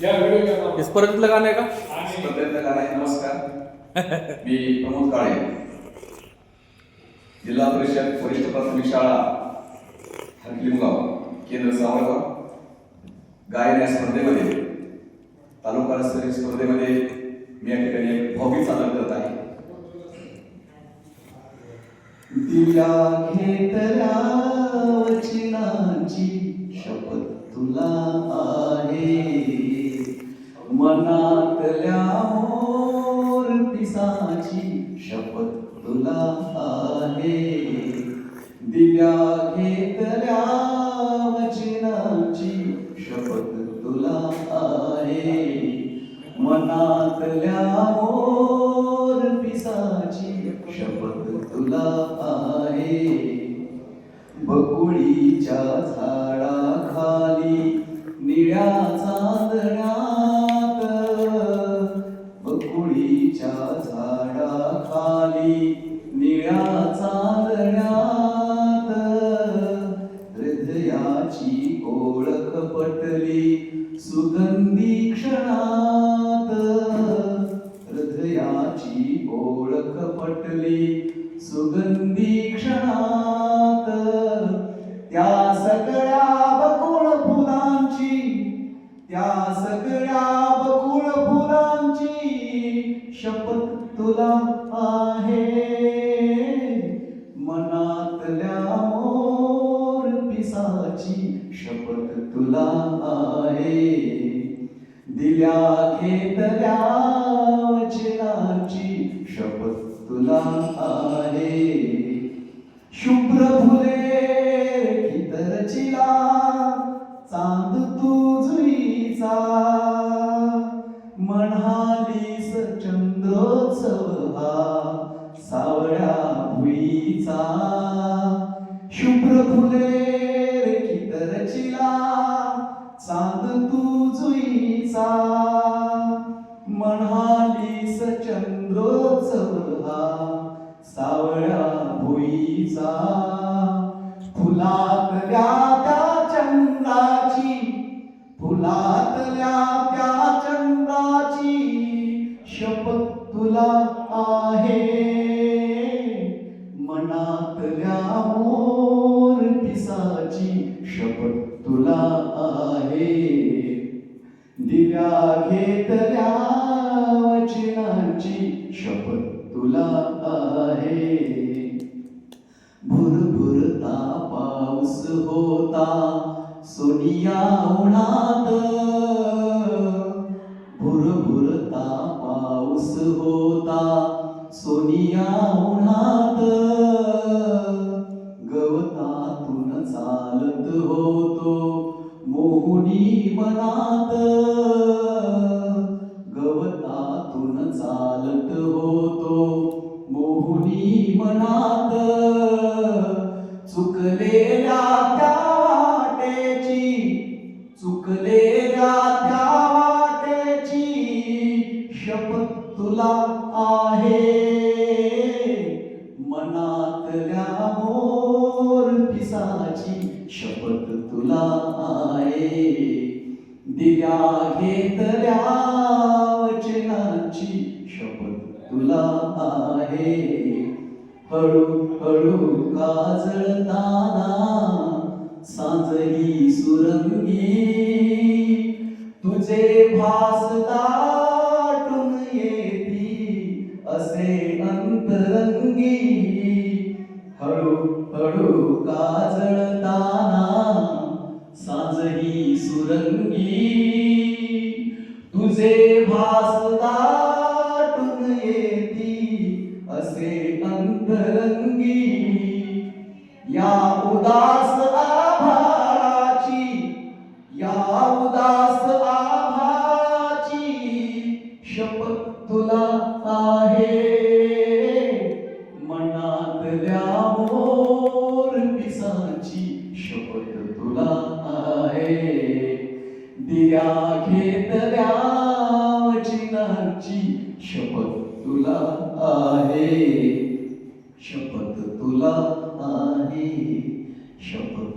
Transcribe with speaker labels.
Speaker 1: हे स्पर्धेतलं गाणं आहे का?
Speaker 2: स्पर्धेतलं गाणं आहे. नमस्कार. मी प्रमोद काळे. जिल्हा परिषद वरिष्ठ प्राथमिक शाळा हरकिलिमगाव केंद्र सावरगाव गायन या स्पर्धेमध्ये तालुका स्तरीय स्पर्धेमध्ये मी या ठिकाणी एक भावगीत सादर करत आहे. दिल्या घेतल्या वचनाची शपथ तुला आहे दिल्या घेतल्या वचनाची शपथ तुला आहे. मनातल्या मोर पिसाची शपथ तुला आहे. बकुळीच्या झाडाखाली निळ्या चांदण्यात बकुळीच्या झाडाखाली सुगंधी क्षणात. हृदयाची ओळख पटली. सुगंधी क्षणात. त्या सगळ्या बकुळ फुलांची त्या सगळ्या बकुळ फुलांची शपथ तुला आहे. मनातल्या मोर पिसाची शपथ तुला आहे. रे दिल्या घेतल्या वचनाची शपथ तुला आहे शुभ्र फुले कितरचिला चांद तुझीचा जुईचा म्हणालीस चंद्रोत्सव हा सावळ्या भुईचा. शुभ्र फुले चांद तू जुईचा म्हणालीस चंद्रोत्सव हा सावळ्या भुईचा. फुलातल्या त्या चंद्राची फुलातल्या त्या चंद्राची शपथ तुला आहे भुरभुरता पाऊस होता सोनिया उन्हात. भुरभुरता पाऊस होता सोनिया दिल्या घेतल्या वचनाची शपथ तुला आहे. हळू हळू काजळताना सांजही सुरंगी. तुझे भासता येती असे अंतरंगी. सांजही सुरंगी तुझे भास येती असे अंतरंगी या उदा दिया घेतल्या वचनाची शपथ तुला आहे शपथ तुला आहे शपथ